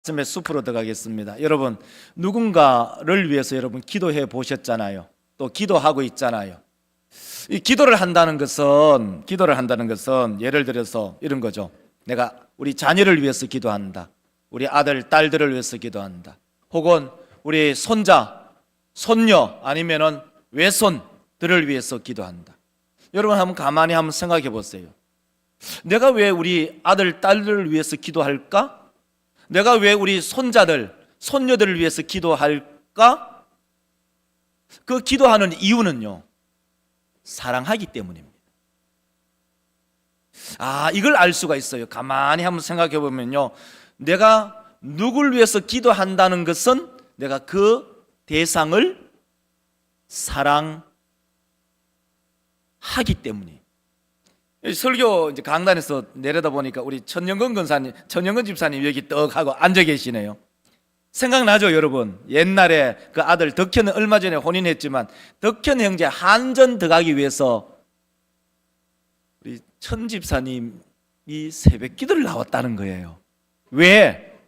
말씀의 숲으로 들어가겠습니다. 여러분 누군가를 위해서 여러분 기도해 보셨잖아요. 또 기도하고 있잖아요. 이 기도를 한다는 것은 기도를 한다는 것은 예를 들어서 이런 거죠. 내가 우리 자녀를 위해서 기도한다. 우리 아들 딸들을 위해서 기도한다. 혹은 우리 손자, 손녀 아니면은 외손들을 위해서 기도한다. 여러분 한번 가만히 한번 생각해 보세요. 내가 왜 우리 아들 딸들을 위해서 기도할까? 내가 왜 우리 손자들, 손녀들을 위해서 기도할까? 그 기도하는 이유는요. 사랑하기 때문입니다. 아, 이걸 알 수가 있어요. 가만히 한번 생각해 보면요. 내가 누굴 위해서 기도한다는 것은 내가 그 대상을 사랑하기 때문이에요. 설교 이제 강단에서 내려다 보니까 우리 천영근 권사님, 천영근 집사님 여기 떡 하고 앉아 계시네요. 생각나죠, 여러분? 옛날에 그 아들 덕현은 얼마 전에 혼인했지만 덕현 형제 한전 들어가기 위해서 우리 천 집사님이 새벽 기도를 나왔다는 거예요. 왜?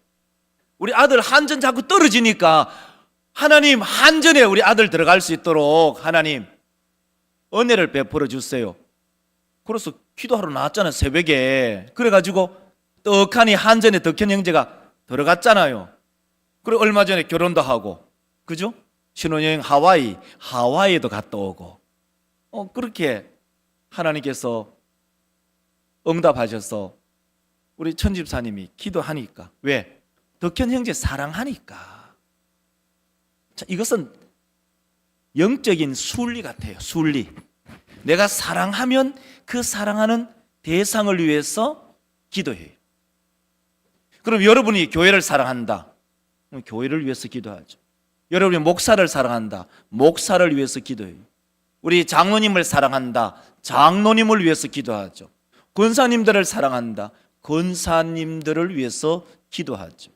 우리 아들 한전 자꾸 떨어지니까 하나님 한전에 우리 아들 들어갈 수 있도록 하나님 은혜를 베풀어 주세요. 그래서 기도하러 나왔잖아요 새벽에. 그래가지고 떡하니 한전에 덕현 형제가 들어갔잖아요. 그리고 얼마 전에 결혼도 하고. 그죠? 신혼여행 하와이 하와이에도 갔다 오고. 어 그렇게 하나님께서 응답하셔서 우리 천집사님이 기도하니까. 왜? 덕현 형제 사랑하니까. 자, 이것은 영적인 순리 같아요 순리 내가 사랑하면 그 사랑하는 대상을 위해서 기도해요. 그럼 여러분이 교회를 사랑한다. 교회를 위해서 기도하죠. 여러분이 목사를 사랑한다. 목사를 위해서 기도해요. 우리 장로님을 사랑한다. 장로님을 위해서 기도하죠. 권사님들을 사랑한다. 권사님들을 위해서 기도하죠.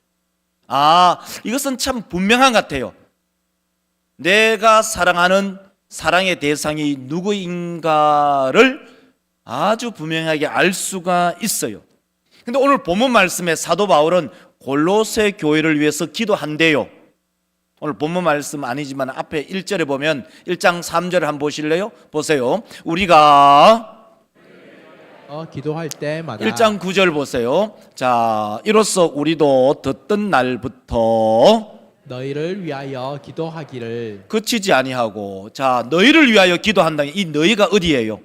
아, 이것은 참 분명한 것 같아요. 내가 사랑하는 사랑의 대상이 누구인가를 아주 분명하게 알 수가 있어요. 근데 오늘 본문 말씀에 사도 바울은 골로새 교회를 위해서 기도한대요. 오늘 본문 말씀 아니지만 앞에 1절에 보면 1장 3절을 한번 보실래요? 보세요. 우리가 어, 기도할 때마다 1장 9절 보세요. 자, 이로써 우리도 듣던 날부터 너희를 위하여 기도하기를 그치지 아니하고 자 너희를 위하여 기도한다. 이 너희가 어디예요?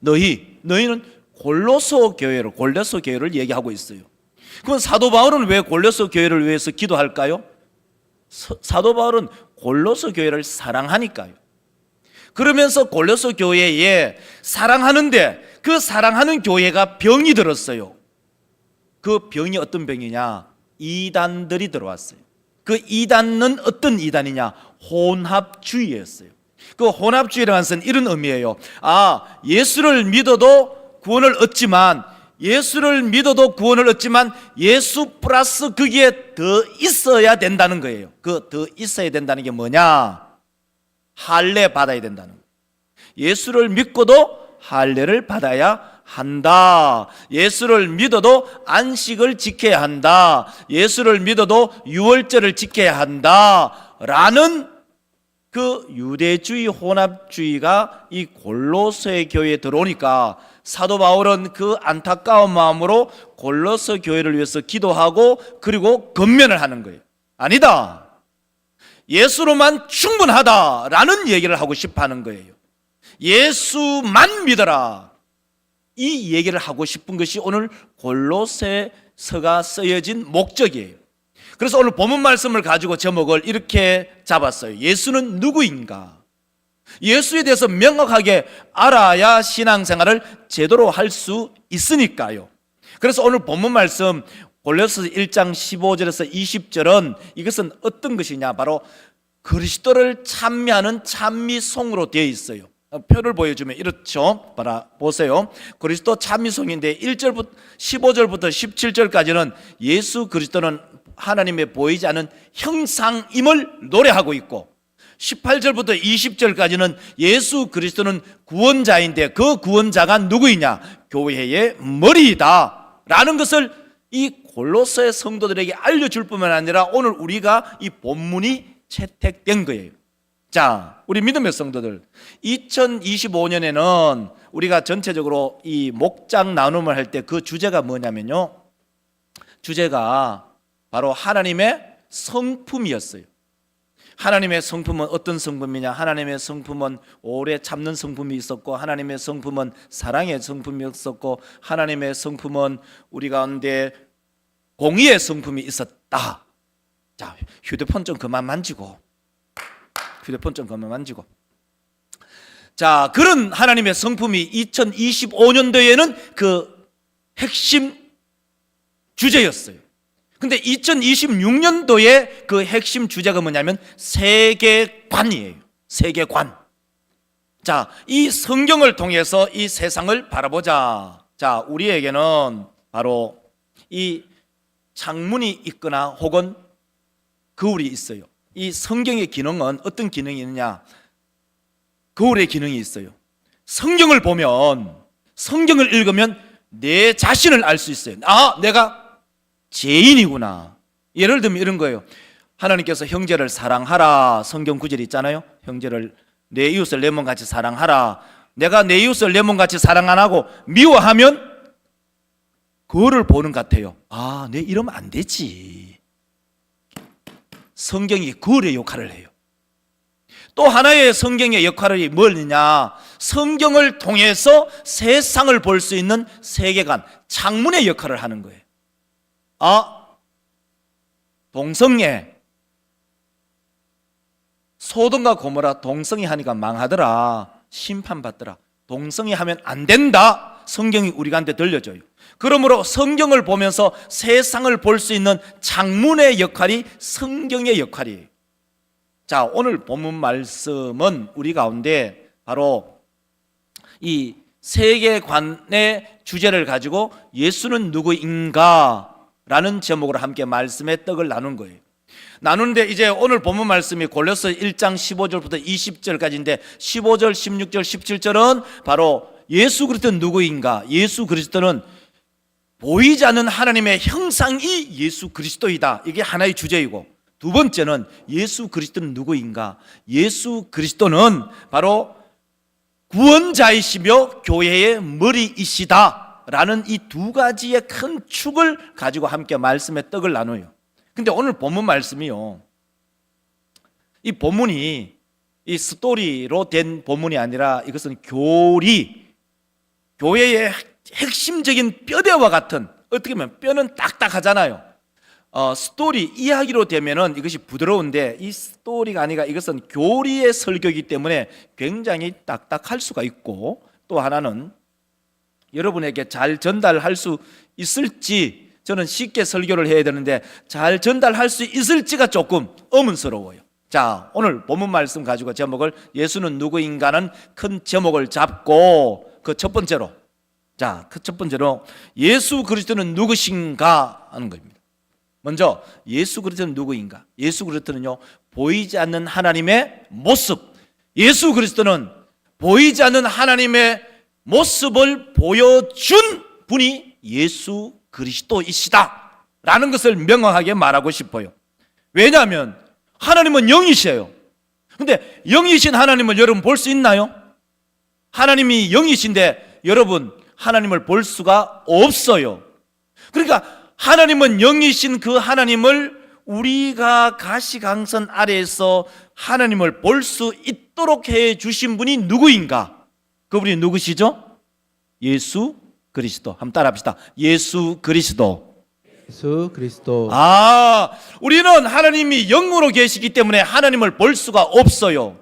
너희 너희는 골로서 교회를 골로서 교회를 얘기하고 있어요. 그럼 사도 바울은 왜 골로서 교회를 위해서 기도할까요? 서- 사도 바울은 골로서 교회를 사랑하니까요. 그러면서 골로서 교회에 사랑하는데 그 사랑하는 교회가 병이 들었어요. 그 병이 어떤 병이냐? 이단들이 들어왔어요. 그 이단은 어떤 이단이냐? 혼합주의였어요. 그 혼합주의라는 것은 이런 의미예요. 아, 예수를 믿어도 구원을 얻지만 예수를 믿어도 구원을 얻지만 예수 플러스 거기에 더 있어야 된다는 거예요. 그 더 있어야 된다는 게 뭐냐? 할례 받아야 된다는 거예요. 예수를 믿고도 할례를 받아야 한다. 예수를 믿어도 안식을 지켜야 한다. 예수를 믿어도 유월절을 지켜야 한다. 라는 그 유대주의 혼합주의가 이 골로새 교회에 들어오니까 사도 바울은 그 안타까운 마음으로 골로새 교회를 위해서 기도하고 그리고 건면을 하는 거예요. 아니다. 예수로만 충분하다라는 얘기를 하고 싶어 하는 거예요. 예수만 믿어라. 이 얘기를 하고 싶은 것이 오늘 골로새서가 쓰여진 목적이에요. 그래서 오늘 본문 말씀을 가지고 제목을 이렇게 잡았어요. 예수는 누구인가? 예수에 대해서 명확하게 알아야 신앙생활을 제대로 할 수 있으니까요. 그래서 오늘 본문 말씀 골로새 1장 15절에서 20절은 이것은 어떤 것이냐? 바로 그리스도를 찬미하는 찬미송으로 되어 있어요. 표를 보여주면 이렇죠. 봐라 보세요. 그리스도 찬미송인데 1절부터 15절부터 17절까지는 예수 그리스도는 하나님의 보이지 않은 형상임을 노래하고 있고 18절부터 20절까지는 예수 그리스도는 구원자인데 그 구원자가 누구이냐? 교회의 머리이다. 라는 것을 이 골로새의 성도들에게 알려줄 뿐만 아니라 오늘 우리가 이 본문이 채택된 거예요. 자, 우리 믿음의 성도들, 2025년에는 우리가 전체적으로 이 목장 나눔을 할 때 그 주제가 뭐냐면요. 주제가 바로 하나님의 성품이었어요. 하나님의 성품은 어떤 성품이냐? 하나님의 성품은 오래 참는 성품이 있었고, 하나님의 성품은 사랑의 성품이 있었고, 하나님의 성품은 우리 가운데 공의의 성품이 있었다. 자, 휴대폰 좀 그만 만지고, 휴대폰 좀 그만 만지고. 자, 그런 하나님의 성품이 2025년도에는 그 핵심 주제였어요. 근데 2026년도에 그 핵심 주제가 뭐냐면 세계관이에요. 세계관. 자, 이 성경을 통해서 이 세상을 바라보자. 자, 우리에게는 바로 이 창문이 있거나 혹은 거울이 있어요. 이 성경의 기능은 어떤 기능이 있느냐? 거울의 기능이 있어요. 성경을 보면 성경을 읽으면 내 자신을 알 수 있어요. 아, 내가 죄인이구나. 예를 들면 이런 거예요. 하나님께서 형제를 사랑하라. 성경 구절이 있잖아요. 형제를 내 이웃을 내 몸같이 사랑하라. 내가 내 이웃을 내 몸같이 사랑 안 하고 미워하면 그거를 보는 것 같아요. 아, 내 이러면 안 되지. 성경이 거울의 역할을 해요. 또 하나의 성경의 역할이 뭐냐? 성경을 통해서 세상을 볼 수 있는 세계관, 창문의 역할을 하는 거예요. 아, 동성애. 소돔과 고모라 동성애 하니까 망하더라. 심판받더라. 동성애 하면 안 된다. 성경이 우리한테 들려줘요. 그러므로 성경을 보면서 세상을 볼 수 있는 창문의 역할이 성경의 역할이에요. 자, 오늘 본문 말씀은 우리 가운데 바로 이 세계관의 주제를 가지고 예수는 누구인가? 라는 제목으로 함께 말씀의 떡을 나눈 거예요. 나누는데 이제 오늘 본문 말씀이 골로새 1장 15절부터 20절까지인데 15절, 16절, 17절은 바로 예수 그리스도는 누구인가? 예수 그리스도는 보이지 않는 하나님의 형상이 예수 그리스도이다. 이게 하나의 주제이고 두 번째는 예수 그리스도는 누구인가? 예수 그리스도는 바로 구원자이시며 교회의 머리이시다. 라는 이 두 가지의 큰 축을 가지고 함께 말씀의 떡을 나눠요. 근데 오늘 본문 말씀이요. 이 본문이 이 스토리로 된 본문이 아니라 이것은 교리, 교회의 핵심적인 뼈대와 같은 어떻게 보면 뼈는 딱딱하잖아요. 어, 스토리 이야기로 되면은 이것이 부드러운데 이 스토리가 아니라 이것은 교리의 설교이기 때문에 굉장히 딱딱할 수가 있고 또 하나는 여러분에게 잘 전달할 수 있을지 저는 쉽게 설교를 해야 되는데 잘 전달할 수 있을지가 조금 의문스러워요. 자, 오늘 본문 말씀 가지고 제목을 예수는 누구인가는 큰 제목을 잡고 그 첫 번째로 자, 그 첫 번째로 예수 그리스도는 누구신가 하는 겁니다. 먼저 예수 그리스도는 누구인가? 예수 그리스도는요 보이지 않는 하나님의 모습. 예수 그리스도는 보이지 않는 하나님의 모습을 보여준 분이 예수 그리스도이시다. 라는 것을 명확하게 말하고 싶어요. 왜냐하면 하나님은 영이셔요. 근데 영이신 하나님을 여러분 볼 수 있나요? 하나님이 영이신데 여러분 하나님을 볼 수가 없어요. 그러니까 하나님은 영이신 그 하나님을 우리가 가시강선 아래에서 하나님을 볼 수 있도록 해 주신 분이 누구인가? 그분이 누구시죠? 예수 그리스도. 한번 따라합시다. 예수 그리스도. 예수 그리스도 아, 우리는 하나님이 영으로 계시기 때문에 하나님을 볼 수가 없어요.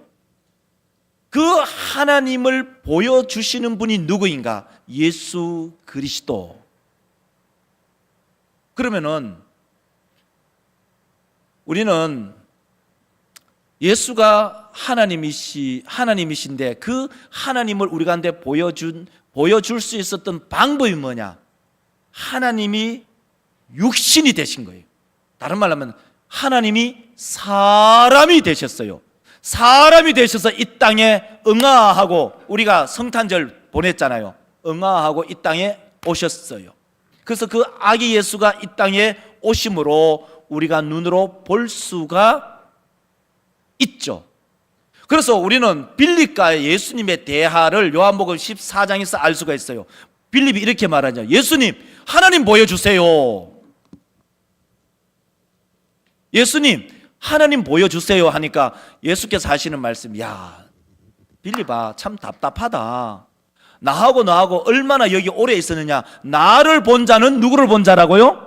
그 하나님을 보여주시는 분이 누구인가? 예수 그리스도. 그러면은 우리는 예수가 하나님이시 하나님이신데 그 하나님을 우리 가운데 보여준 보여줄 수 있었던 방법이 뭐냐? 하나님이 육신이 되신 거예요. 다른 말로 하면 하나님이 사람이 되셨어요. 사람이 되셔서 이 땅에 응아하고 우리가 성탄절 보냈잖아요. 응아하고 이 땅에 오셨어요. 그래서 그 아기 예수가 이 땅에 오심으로 우리가 눈으로 볼 수가 있죠. 그래서 우리는 빌립과 예수님의 대화를 요한복음 14장에서 알 수가 있어요. 빌립이 이렇게 말하죠. 예수님, 하나님 보여주세요. 예수님, 하나님 보여주세요 하니까 예수께서 하시는 말씀, 야, 빌립아, 참 답답하다. 나하고 너하고 얼마나 여기 오래 있었느냐. 나를 본 자는 누구를 본 자라고요?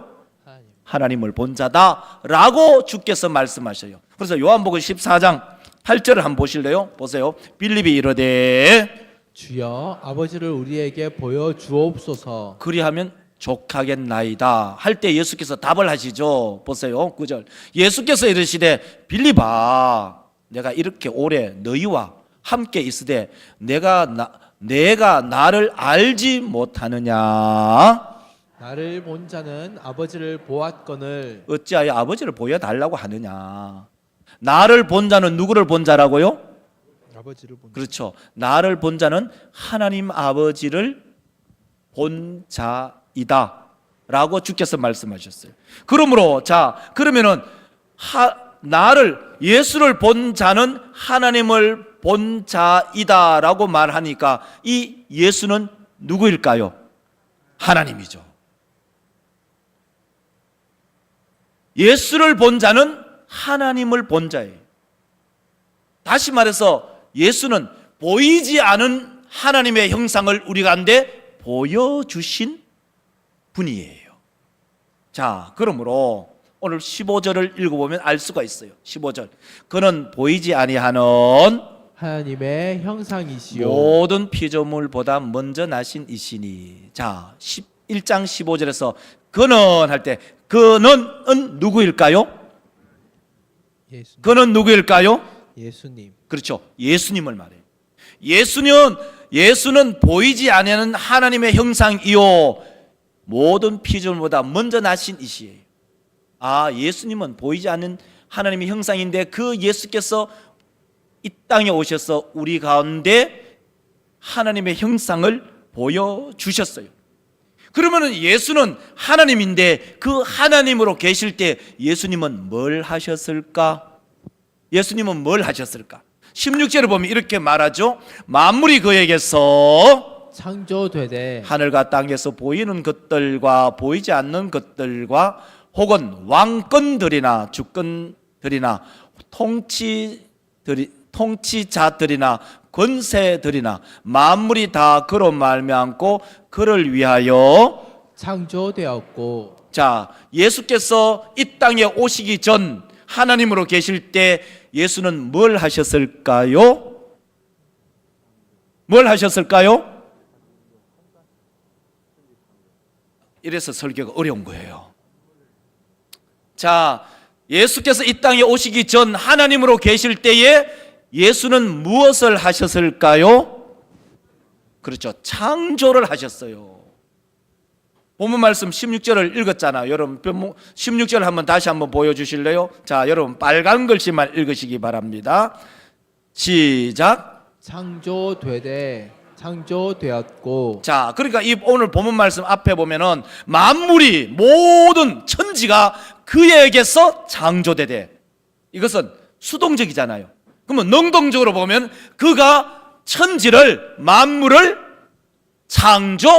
하나님을 본 자다라고 주께서 말씀하셔요. 그래서 요한복음 14장 8절을 한번 보실래요? 보세요. 빌립이 이르되 주여 아버지를 우리에게 보여 주옵소서. 그리하면 족하겠나이다 할 때 예수께서 답을 하시죠. 보세요. 9절. 예수께서 이르시되 빌립아 내가 이렇게 오래 너희와 함께 있으되 내가 나, 내가 나를 알지 못하느냐 나를 본 자는 아버지를 보았거늘 어찌하여 아버지를 보여달라고 하느냐 나를 본 자는 누구를 본 자라고요? 아버지를 본 그렇죠. 나를 본 자는 하나님 아버지를 본 자이다. 라고 주께서 말씀하셨어요. 그러므로, 자, 그러면은, 하, 나를, 예수를 본 자는 하나님을 본 자이다. 라고 말하니까 이 예수는 누구일까요? 하나님이죠. 예수를 본 자는 하나님을 본 자예요. 다시 말해서 예수는 보이지 않은 하나님의 형상을 우리 가운데 보여주신 분이에요. 자, 그러므로 오늘 15절을 읽어보면 알 수가 있어요. 15절. 그는 보이지 아니하는 하나님의 형상이시요 모든 피조물보다 먼저 나신 이시니. 자, 1장 15절에서 그는 할 때 그는은 누구일까요? 예수 그는 누구일까요? 예수님 그렇죠. 예수님을 말해요. 예수는 예수는 보이지 않는 하나님의 형상이요 모든 피조물보다 먼저 나신 이시예요. 아, 예수님은 보이지 않는 하나님의 형상인데 그 예수께서 이 땅에 오셔서 우리 가운데 하나님의 형상을 보여 주셨어요. 그러면은 예수는 하나님인데 그 하나님으로 계실 때 예수님은 뭘 하셨을까? 예수님은 뭘 하셨을까? 16절을 보면 이렇게 말하죠. 만물이 그에게서 창조되되 하늘과 땅에서 보이는 것들과 보이지 않는 것들과 혹은 왕권들이나 주권들이나 통치들이 통치자들이나 권세들이나 만물이 다 그로 말미암고 그를 위하여 창조되었고 자, 예수께서 이 땅에 오시기 전 하나님으로 계실 때 예수는 뭘 하셨을까요? 뭘 하셨을까요? 이래서 설교가 어려운 거예요. 자, 예수께서 이 땅에 오시기 전 하나님으로 계실 때에 예수는 무엇을 하셨을까요? 그렇죠. 창조를 하셨어요. 본문 말씀 16절을 읽었잖아요. 여러분 16절 한번 다시 한번 보여 주실래요? 자, 여러분 빨간 글씨만 읽으시기 바랍니다. 시작. 창조되되 창조되었고 자, 그러니까 이 오늘 본문 말씀 앞에 보면은 만물이 모든 천지가 그에게서 창조되되 이것은 수동적이잖아요. 그러면 능동적으로 보면 그가 천지를 만물을 창조하셨다.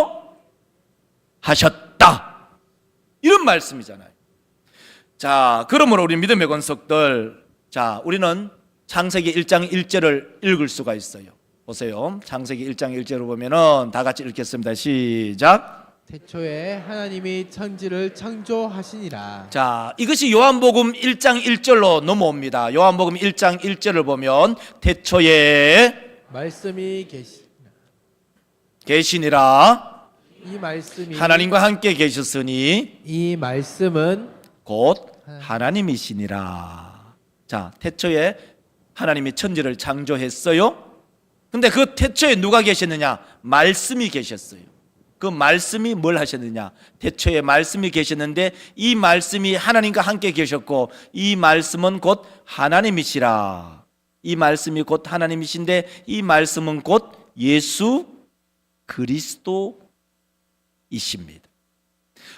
이런 말씀이잖아요. 자, 그러므로 우리 믿음의 권속들 자, 우리는 창세기 1장 1절을 읽을 수가 있어요. 보세요. 창세기 1장 1절을 보면은 다 같이 읽겠습니다. 시작. 태초에 하나님이 천지를 창조하시니라 자, 이것이 요한복음 1장 1절로 넘어옵니다. 요한복음 1장 1절을 보면 태초에 말씀이 계시 계시니라 이 말씀이 하나님과 함께 계셨으니 이 말씀은 곧 하나님이시니라. 자, 태초에 하나님이 천지를 창조했어요. 근데 그 태초에 누가 계셨느냐? 말씀이 계셨어요. 그 말씀이 뭘 하셨느냐? 태초에 말씀이 계셨는데 이 말씀이 하나님과 함께 계셨고 이 말씀은 곧 하나님이시라. 이 말씀이 곧 하나님이신데 이 말씀은 곧 예수 그리스도이십니다.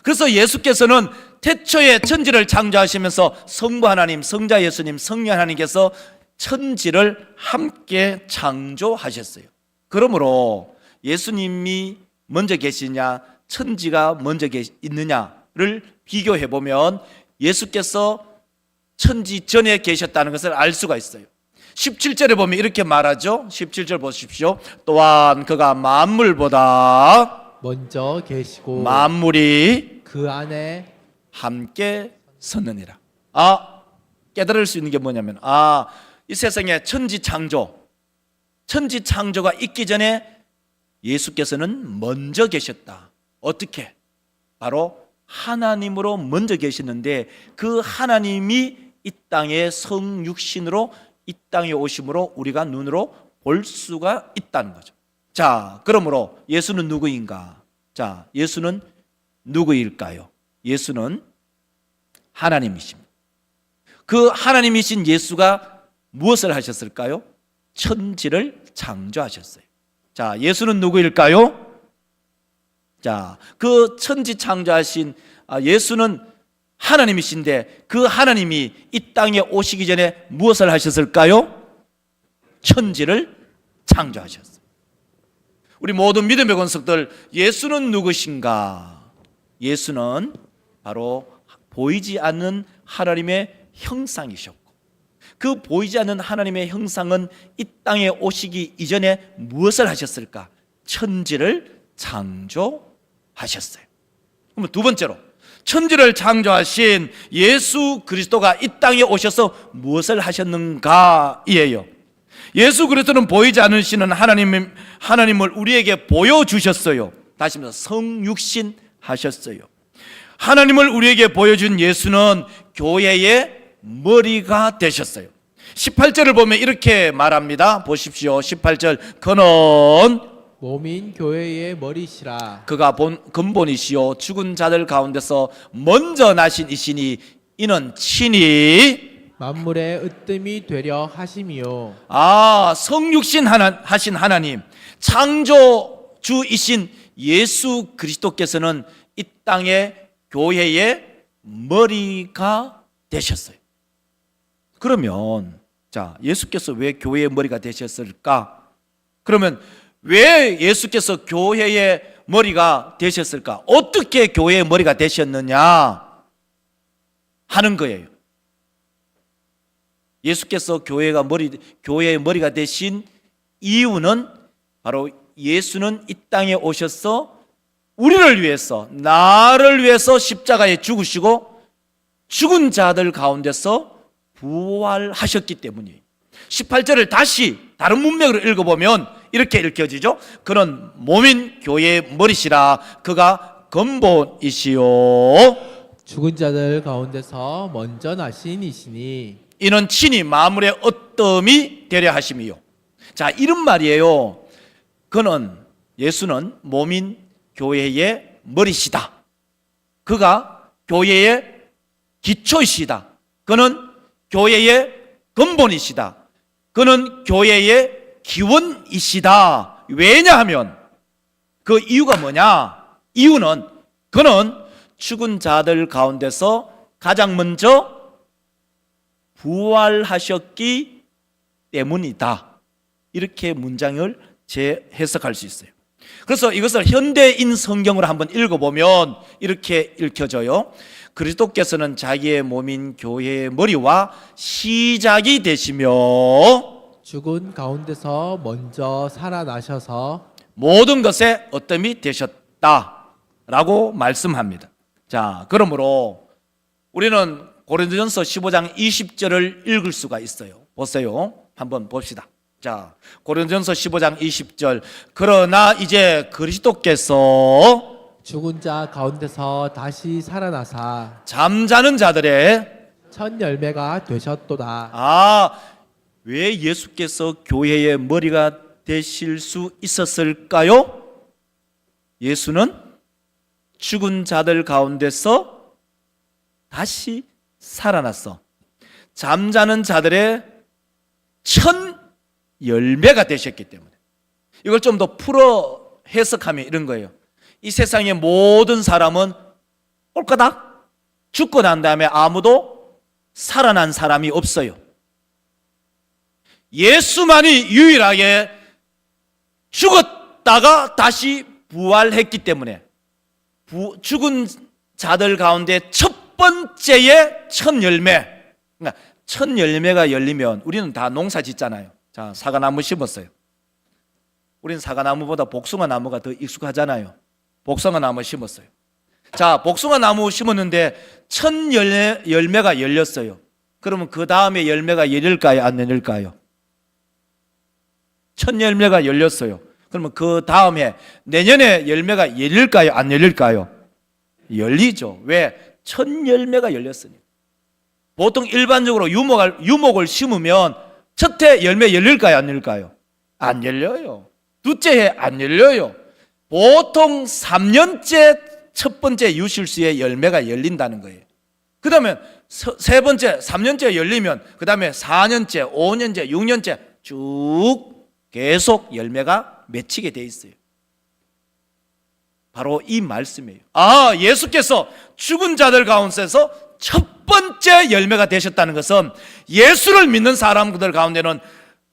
그래서 예수께서는 태초에 천지를 창조하시면서 성부 하나님, 성자 예수님, 성령 하나님께서 천지를 함께 창조하셨어요. 그러므로 예수님이 먼저 계시냐, 천지가 먼저 계- 있느냐를 비교해 보면 예수께서 천지 전에 계셨다는 것을 알 수가 있어요. 17절에 보면 이렇게 말하죠. 17절 보십시오. 또한 그가 만물보다 먼저 계시고 만물이 그 안에 함께 섰느니라. 아, 깨달을 수 있는 게 뭐냐면 아, 이 세상에 천지 창조 천지 창조가 있기 전에 예수께서는 먼저 계셨다. 어떻게? 바로 하나님으로 먼저 계시는데 그 하나님이 이 땅에 성육신으로 이 땅에 오심으로 우리가 눈으로 볼 수가 있다는 거죠. 자, 그러므로 예수는 누구인가? 자, 예수는 누구일까요? 예수는 하나님이십니다. 그 하나님이신 예수가 무엇을 하셨을까요? 천지를 창조하셨어요. 자, 예수는 누구일까요? 자, 그 천지 창조하신 아, 예수는 하나님이신데 그 하나님이 이 땅에 오시기 전에 무엇을 하셨을까요? 천지를 창조하셨어요. 우리 모든 믿음의 권속들 예수는 누구신가? 예수는 바로 보이지 않는 하나님의 형상이셨고 그 보이지 않는 하나님의 형상은 이 땅에 오시기 이전에 무엇을 하셨을까? 천지를 창조하셨어요. 그러면 두 번째로 천지를 창조하신 예수 그리스도가 이 땅에 오셔서 무엇을 하셨는가이에요. 예수 그리스도는 보이지 않으시는 하나님 하나님을 우리에게 보여 주셨어요. 다시 말해서 성육신 하셨어요. 하나님을 우리에게 보여준 예수는 교회의 머리가 되셨어요. 18절을 보면 이렇게 말합니다. 보십시오. 18절 그는 몸인 교회의 머리시라 그가 본 근본이시요 죽은 자들 가운데서 먼저 나신 이시니 이는 친히 만물의 으뜸이 되려 하심이요 아 성육신 하나, 하신 하나님 창조주이신 예수 그리스도께서는 이 땅의 교회의 머리가 되셨어요. 그러면 자 예수께서 왜 교회의 머리가 되셨을까? 그러면 왜 예수께서 교회의 머리가 되셨을까? 어떻게 교회의 머리가 되셨느냐 하는 거예요. 예수께서 교회가 머리 교회의 머리가 되신 이유는 바로 예수는 이 땅에 오셔서 우리를 위해서 나를 위해서 십자가에 죽으시고 죽은 자들 가운데서 부활하셨기 때문이에요. 18절을 다시 다른 문맥으로 읽어보면 이렇게 읽혀지죠. 그는 몸인 교회의 머리시라 그가 근본이시요 죽은 자들 가운데서 먼저 나신 이시니 이는 친히 마물의 어떠함이 되려 하심이요. 자, 이런 말이에요. 그는 예수는 몸인 교회의 머리시다. 그가 교회의 기초이시다. 그는 교회의 근본이시다. 그는 교회의 기원이시다. 왜냐하면 그 이유가 뭐냐? 이유는 그는 죽은 자들 가운데서 가장 먼저 부활하셨기 때문이다. 이렇게 문장을 재해석할 수 있어요. 그래서 이것을 현대인 성경으로 한번 읽어보면 이렇게 읽혀져요. 그리스도께서는 자기의 몸인 교회의 머리와 시작이 되시며 죽은 가운데서 먼저 살아나셔서 모든 것에 어떠함이 되셨다라고 말씀합니다. 자, 그러므로 우리는 고린도전서 15장 20절을 읽을 수가 있어요. 보세요. 한번 봅시다. 자, 고린도전서 15장 20절. 그러나 이제 그리스도께서 죽은 자 가운데서 다시 살아나사 잠자는 자들의 첫 열매가 되셨도다 아, 왜 예수께서 교회의 머리가 되실 수 있었을까요? 예수는 죽은 자들 가운데서 다시 살아났어. 잠자는 자들의 첫 열매가 되셨기 때문에. 이걸 좀 더 풀어 해석하면 이런 거예요. 이 세상의 모든 사람은 꼴까닥 죽고 난 다음에 아무도 살아난 사람이 없어요. 예수만이 유일하게 죽었다가 다시 부활했기 때문에 부- 죽은 자들 가운데 첫 번째의 첫 열매. 그러니까 첫 열매가 열리면 우리는 다 농사 짓잖아요. 자, 사과나무 심었어요. 우리는 사과나무보다 복숭아 나무가 더 익숙하잖아요. 복숭아 나무 심었어요. 자, 복숭아 나무 심었는데 첫 열매, 열매가 열렸어요. 그러면 그 다음에 열매가 열릴까요? 안 열릴까요? 첫 열매가 열렸어요. 그러면 그 다음에 내년에 열매가 열릴까요? 안 열릴까요? 열리죠. 왜? 첫 열매가 열렸으니까. 보통 일반적으로 유목을, 유목을 심으면 첫 해 열매 열릴까요? 안 열릴까요? 안 열려요. 둘째 해 안 열려요. 보통 3년째 첫 번째 유실수에 열매가 열린다는 거예요. 그 다음에 세 번째, 3년째 열리면 그 다음에 4년째, 5년째, 6년째 쭉 계속 열매가 맺히게 돼 있어요. 바로 이 말씀이에요. 아, 예수께서 죽은 자들 가운데서 첫 번째 열매가 되셨다는 것은 예수를 믿는 사람들 가운데는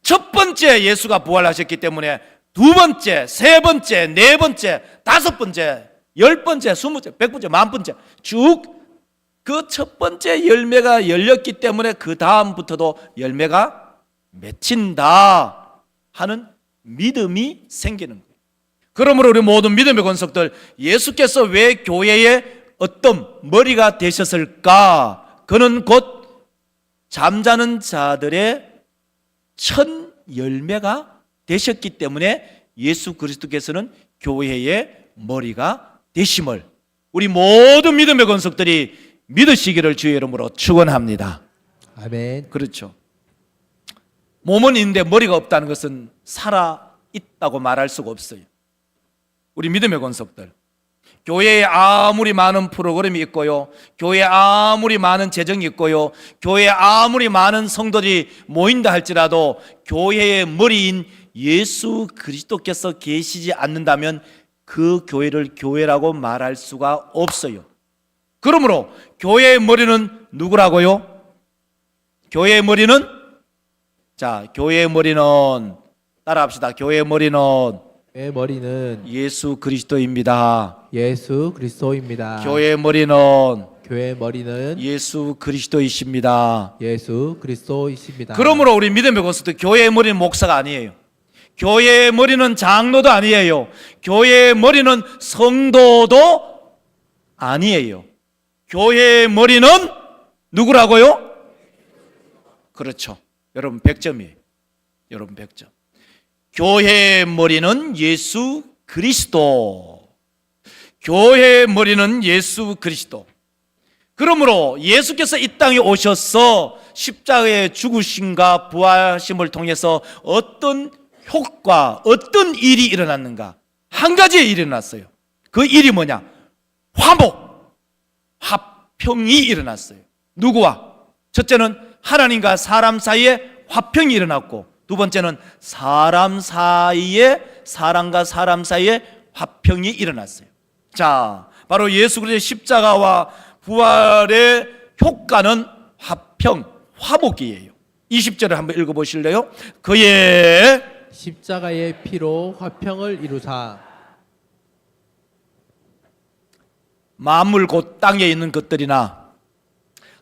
첫 번째 예수가 부활하셨기 때문에 두 번째, 세 번째, 네 번째, 다섯 번째, 열 번째, 스무 번째, 백 번째, 만 번째 쭉 그 첫 번째 열매가 열렸기 때문에 그 다음부터도 열매가 맺힌다 하는 믿음이 생기는 거예요. 그러므로 우리 모든 믿음의 권속들 예수께서 왜 교회의 어떤 머리가 되셨을까? 그는 곧 잠자는 자들의 첫 열매가 되셨기 때문에 예수 그리스도께서는 교회의 머리가 되심을 우리 모든 믿음의 권속들이 믿으시기를 주의 이름으로 축원합니다. 아멘. 그렇죠. 몸은 있는데 머리가 없다는 것은 살아 있다고 말할 수가 없어요. 우리 믿음의 권속들. 교회에 아무리 많은 프로그램이 있고요. 교회에 아무리 많은 재정이 있고요. 교회에 아무리 많은 성도들이 모인다 할지라도 교회의 머리인 예수 그리스도께서 계시지 않는다면 그 교회를 교회라고 말할 수가 없어요. 그러므로 교회의 머리는 누구라고요? 교회의 머리는 자, 교회의 머리는 따라합시다. 교회의 머리는 의 머리는 예수 그리스도입니다. 예수 그리스도입니다. 교회의 머리는 교회 머리는 예수 그리스도이십니다. 예수 그리스도이십니다. 그러므로 우리 믿음의 권수도 교회의 머리는 목사가 아니에요. 교회의 머리는 장로도 아니에요. 교회의 머리는 성도도 아니에요. 교회의 머리는 누구라고요? 그렇죠. 여러분 100점이에요. 여러분 100점. 교회의 머리는 예수 그리스도. 교회의 머리는 예수 그리스도. 그러므로 예수께서 이 땅에 오셔서 십자가의 죽으심과 부활심을 통해서 어떤 효과, 어떤 일이 일어났는가? 한 일이 일어났어요. 그 일이 뭐냐? 화목, 화평이 일어났어요. 누구와? 첫째는 하나님과 사람 사이에 화평이 일어났고, 두 번째는 사람 사이에, 사람과 사람 사이에 화평이 일어났어요. 자, 바로 예수 그리스도의 십자가와 부활의 효과는 화평, 화목이에요. 20절을 한번 읽어 보실래요? 그의 십자가의 피로 화평을 이루사 만물 곧 땅에 있는 것들이나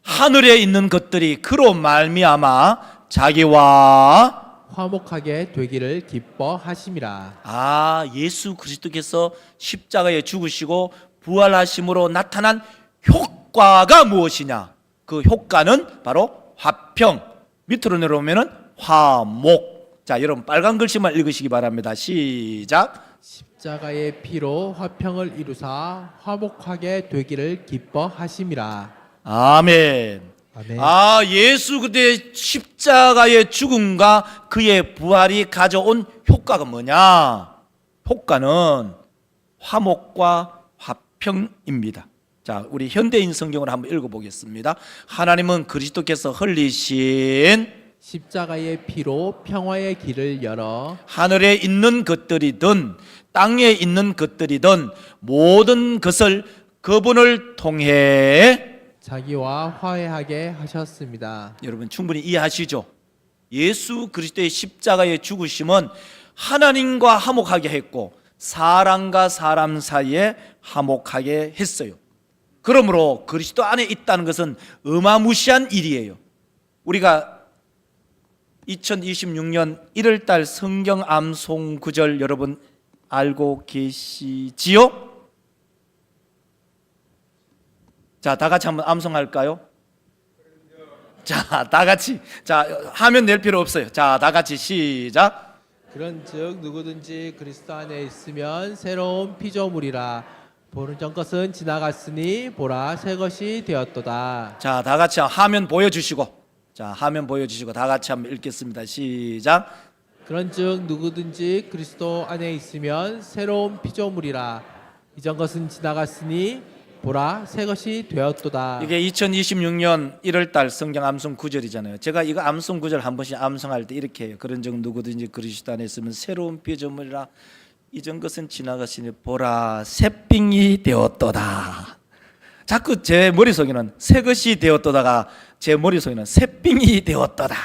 하늘에 있는 것들이 그로 말미암아 자기와 화목하게 되기를 기뻐하심이라. 아 예수 그리스도께서 십자가에 죽으시고 부활하심으로 나타난 효과가 무엇이냐? 그 효과는 바로 화평. 밑으로 내려오면은 화목. 자, 여러분 빨간 글씨만 읽으시기 바랍니다. 시작. 십자가의 피로 화평을 이루사 화목하게 되기를 기뻐하심이라. 아멘. 아멘. 아, 예수 그때 십자가의 죽음과 그의 부활이 가져온 효과가 뭐냐? 효과는 화목과 화평입니다. 자, 우리 현대인 성경을 한번 읽어보겠습니다. 하나님은 그리스도께서 흘리신 십자가의 피로 평화의 길을 열어 하늘에 있는 것들이든 땅에 있는 것들이든 모든 것을 그분을 통해 자기와 화해하게 하셨습니다. 여러분 충분히 이해하시죠? 예수 그리스도의 십자가의 죽으심은 하나님과 화목하게 했고 사람과 사람 사이에 화목하게 했어요. 그러므로 그리스도 안에 있다는 것은 어마무시한 일이에요. 우리가 2026년 1월 달 성경 암송 구절 여러분 알고 계시지요? 자, 다 같이 한번 암송할까요? 자, 다 같이. 자, 화면 낼 필요 없어요. 자, 다 같이 시작. 그런즉 누구든지 그리스도 안에 있으면 새로운 피조물이라 보는 전 것은 지나갔으니 보라 새 것이 되었도다. 자, 다 같이 화면 보여주시고. 자, 화면 보여주시고 다 같이 한번 읽겠습니다. 시작. 그런즉 누구든지 그리스도 안에 있으면 새로운 피조물이라 이전 것은 지나갔으니 보라 새 것이 되었도다. 이게 2026년 1월 달 성경 암송 구절이잖아요. 제가 이거 암송 구절 한 번씩 암송할 때 이렇게 해요. 그런 적 누구든지 그리스도 안에 있으면 새로운 피조물이라 이전 것은 지나가시니 보라 새삥이 되었도다. 자꾸 제 머릿속에는 새 것이 되었도다가 제 머릿속에는 새삥이 되었도다.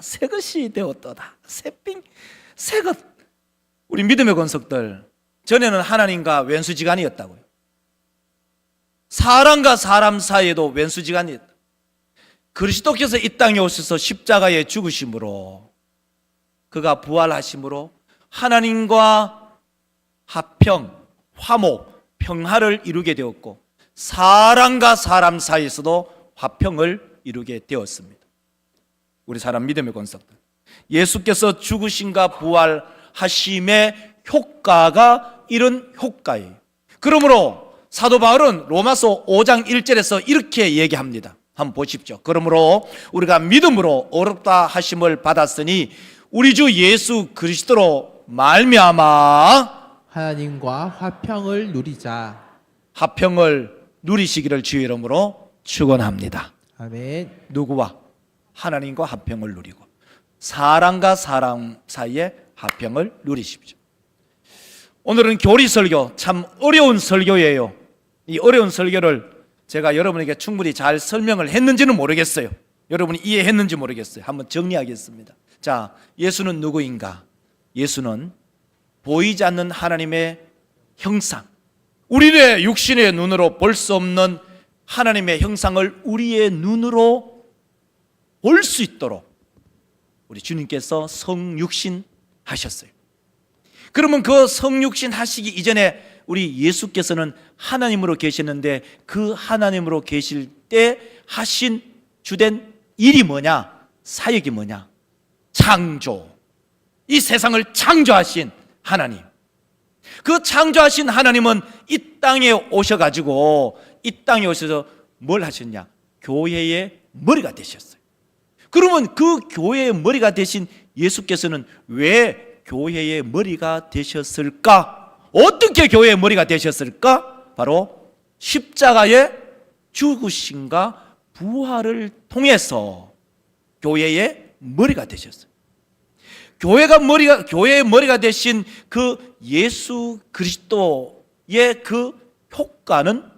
새 것이 되었도다. 새삥 새것 우리 믿음의 권속들 전에는 하나님과 왼수지간이었다고요. 사람과 사람 사이에도 왼수지간이 있다. 그리스도께서 이 땅에 오셔서 십자가에 죽으심으로 그가 부활하심으로 하나님과 화평, 화목, 평화를 이루게 되었고 사람과 사람 사이에서도 화평을 이루게 되었습니다. 우리 사람 믿음의 권석들. 예수께서 죽으심과 부활하심의 효과가 이런 효과예요. 그러므로 사도 바울은 로마서 5장 1절에서 이렇게 얘기합니다. 한번 보십시오. 그러므로 우리가 믿음으로 어렵다 하심을 받았으니 우리 주 예수 그리스도로 말미암아 하나님과 화평을 누리자. 화평을 누리시기를 주의 이름으로 축원합니다. 아멘. 누구와 하나님과 화평을 누리고 사람과 사람 사이에 화평을 누리십시오. 오늘은 교리 설교 참 어려운 설교예요. 이 어려운 설교를 제가 여러분에게 충분히 잘 설명을 했는지는 모르겠어요. 여러분이 이해했는지 모르겠어요. 한번 정리하겠습니다. 자, 예수는 누구인가? 예수는 보이지 않는 하나님의 형상, 우리의 육신의 눈으로 볼 수 없는 하나님의 형상을 우리의 눈으로 볼 수 있도록 우리 주님께서 성육신 하셨어요. 그러면 그 성육신 하시기 이전에 우리 예수께서는 하나님으로 계셨는데 그 하나님으로 계실 때 하신 주된 일이 뭐냐? 사역이 뭐냐? 창조. 이 세상을 창조하신 하나님. 그 창조하신 하나님은 이 땅에 오셔가지고 이 땅에 오셔서 뭘 하셨냐? 교회의 머리가 되셨어요. 그러면 그 교회의 머리가 되신 예수께서는 왜 교회의 머리가 되셨을까? 어떻게 교회의 머리가 되셨을까? 바로 십자가의 죽으심과 부활을 통해서 교회의 머리가 되셨어요. 교회가 머리가 교회의 머리가 되신 그 예수 그리스도의 그 효과는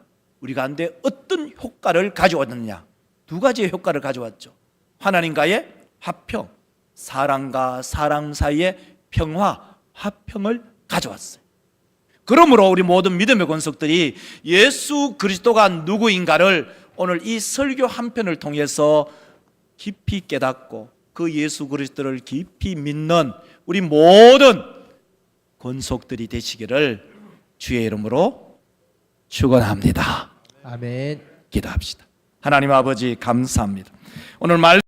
우리 가운데 어떤 효과를 가져왔느냐? 두 가지의 효과를 가져왔죠. 하나님과의 화평, 사람과 사람 사이의 평화, 화평을 가져왔어요. 그러므로 우리 모든 믿음의 권속들이 예수 그리스도가 누구인가를 오늘 이 설교 한 편을 통해서 깊이 깨닫고 그 예수 그리스도를 깊이 믿는 우리 모든 권속들이 되시기를 주의 이름으로 축원합니다. 아멘. 기도합시다. 하나님 아버지 감사합니다. 오늘 말